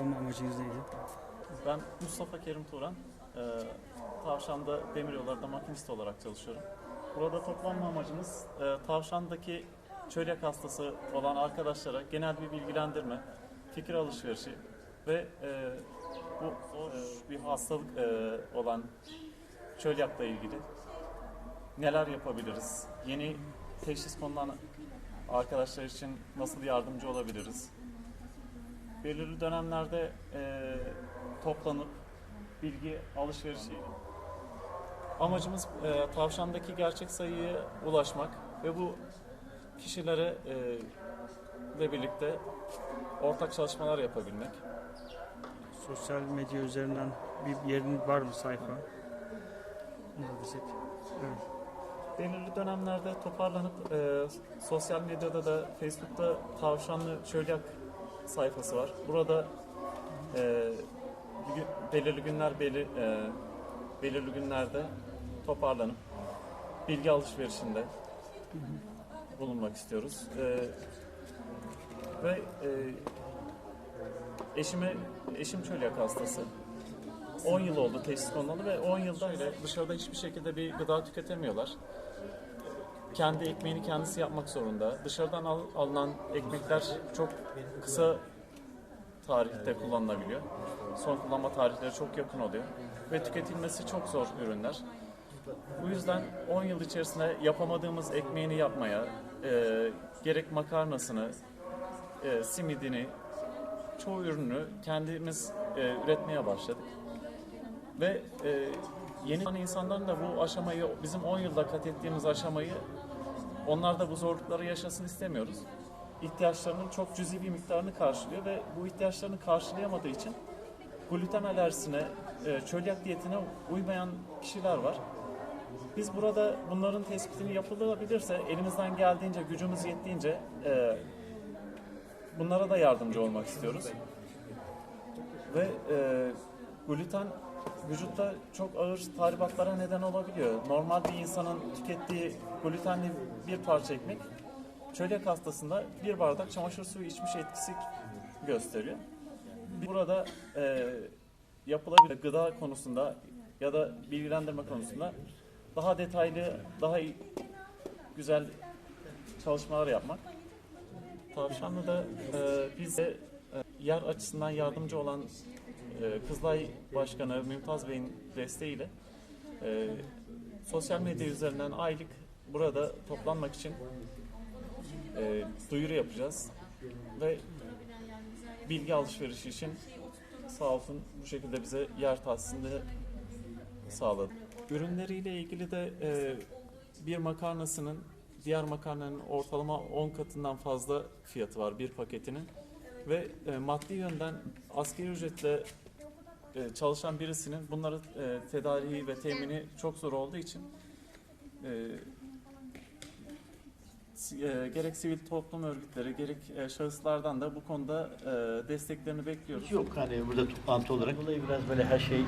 amacınız neydi? Ben Mustafa Kerim Turan. Ee, Tavşan'da demiryollarda makinist olarak çalışıyorum. Burada toplanma amacımız e, Tavşan'daki çölyak hastası olan arkadaşlara genel bir bilgilendirme, fikir alışverişi ve e, bu zor bir hastalık e, olan çölyakla ilgili neler yapabiliriz? Yeni teşhis konulan arkadaşlar için nasıl yardımcı olabiliriz? Belirli dönemlerde e, toplanıp bilgi alışverişi amacımız e, tavşandaki gerçek sayıya ulaşmak ve bu kişilere e, ile birlikte ortak çalışmalar yapabilmek. Sosyal medya üzerinden bir yerin var mı sayfa? Desek. Evet. Belirli dönemlerde toparlanıp e, sosyal medyada da Facebook'ta tavşanlı çölyak sayfası var. Burada e, belirli günler belir, e, belirli günlerde toparlanıp bilgi alışverişinde bulunmak istiyoruz. E, ve e, eşime eşim çölyak hastası. 10 yıl oldu teşhis konulalı ve 10 yılda bile dışarıda hiçbir şekilde bir gıda tüketemiyorlar. Kendi ekmeğini kendisi yapmak zorunda. Dışarıdan al- alınan ekmekler çok kısa tarihte kullanılabiliyor. Son kullanma tarihleri çok yakın oluyor. Ve tüketilmesi çok zor ürünler. Bu yüzden 10 yıl içerisinde yapamadığımız ekmeğini yapmaya, e, gerek makarnasını, e, simidini, çoğu ürünü kendimiz e, üretmeye başladık. Ve e, yeni olan insanların da bu aşamayı, bizim 10 yılda kat ettiğimiz aşamayı onlar da bu zorlukları yaşasın istemiyoruz. İhtiyaçlarının çok cüzi bir miktarını karşılıyor ve bu ihtiyaçlarını karşılayamadığı için gluten alerjisine, e, çölyak diyetine uymayan kişiler var. Biz burada bunların tespitini yapılabilirse elimizden geldiğince, gücümüz yettiğince e, bunlara da yardımcı olmak istiyoruz. Ve e, gluten vücutta çok ağır tahribatlara neden olabiliyor. Normal bir insanın tükettiği glutenli bir parça ekmek çölyak hastasında bir bardak çamaşır suyu içmiş etkisi gösteriyor. Burada e, yapılabilir gıda konusunda ya da bilgilendirme konusunda daha detaylı, daha güzel çalışmalar yapmak. Tavşanlı'da e, biz de e, yer açısından yardımcı olan Kızılay Başkanı Mümtaz Bey'in desteğiyle e, sosyal medya üzerinden aylık burada toplanmak için e, duyuru yapacağız ve bilgi alışverişi için sağ olsun bu şekilde bize yer tahsisini sağladı. Ürünleriyle ilgili de e, bir makarnasının diğer makarnanın ortalama 10 katından fazla fiyatı var bir paketinin ve e, maddi yönden asgari ücretle e, çalışan birisinin bunları e, tedariği ve temini çok zor olduğu için e, e, gerek sivil toplum örgütleri gerek e, şahıslardan da bu konuda e, desteklerini bekliyoruz. Yok hani burada toplantı olarak dolayı biraz böyle her şey